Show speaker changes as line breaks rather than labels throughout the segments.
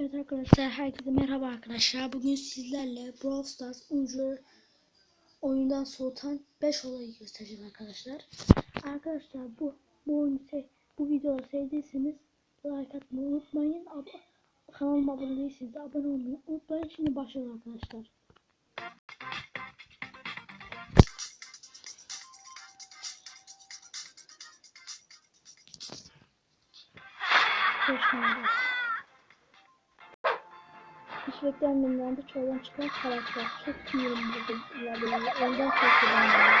Evet arkadaşlar herkese merhaba arkadaşlar. Bugün sizlerle Brawl Stars oyuncuları oyundan soğutan 5 olayı göstereceğiz arkadaşlar. Arkadaşlar bu bu oyunu bu videoyu sevdiyseniz like atmayı unutmayın. Ab kanalıma abone değilseniz de abone olmayı unutmayın. Şimdi başlayalım arkadaşlar. Hoşçakalın. Hiç beklenmeyen anda çorban çıkan karakter. Çok sinirim bozuldu ilerlemeyi. Ondan korkuyorum ben.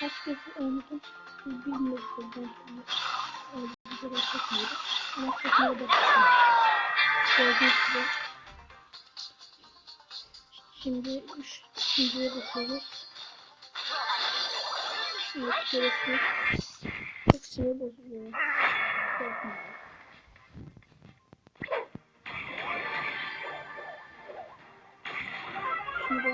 Kaç kez oynadım bilmiyorum. Ben öyle bir şey çekmiyorum. Ama çekmeye başladım. Gördüğünüz gibi. Şimdi üç, ikinciye bakıyoruz. Görüyorsunuz. Çok sinir bozuluyor. Korkmuyorum.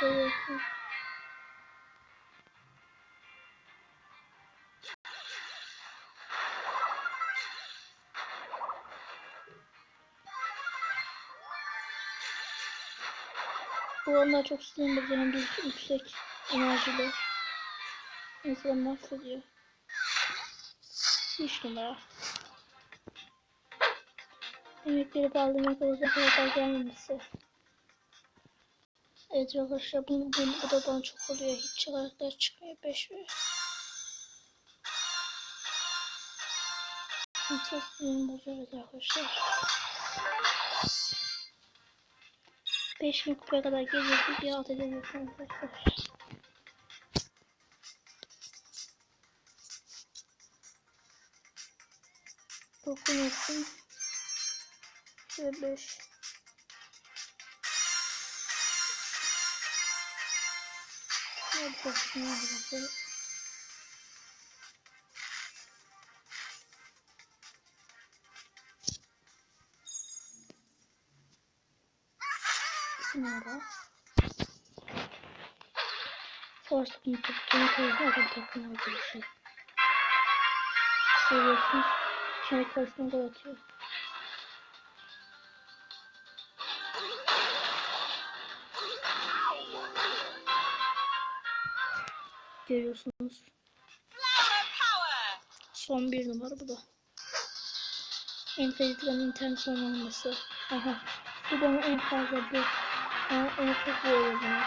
Görüyorsunuz. Bu onlar çok sinir bozucu hem de yüksek enerjili. İnsanı mahvediyor. Üç numara. Emekleri bağlamak olacak kadar gelmemesi. Evet arkadaşlar bu, bu, bu da bana çok oluyor. Hiç karakter çıkmıyor 5 ve. Çok sinirim bozuyoruz arkadaşlar. 5 gün kupaya kadar geliyoruz bir alt edemiyorsun arkadaşlar. Dokun olsun. Ve 5. Hadi bakalım arkadaşlar. Numara. Savaş takımı tuttuğunu koydu. Adam takımına görüşüyor. Görüyorsunuz. Kendi karşısına gol atıyor. Görüyorsunuz. Son bir numara bu da. En kaliteli internet son olması. Aha. Bu bana en fazla bu. Bana en çok bu oluyor bana.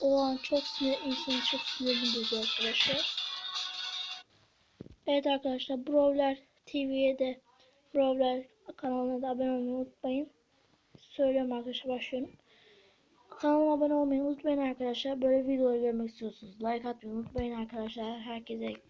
O an çok sinir, insanı çok sinirini bozuyor arkadaşlar. Evet arkadaşlar Brawler TV'ye de Brawler kanalına da abone olmayı unutmayın. Söylüyorum arkadaşlar başlıyorum. Kanalıma abone olmayı unutmayın arkadaşlar. Böyle videoları görmek istiyorsanız like atmayı unutmayın arkadaşlar. Herkese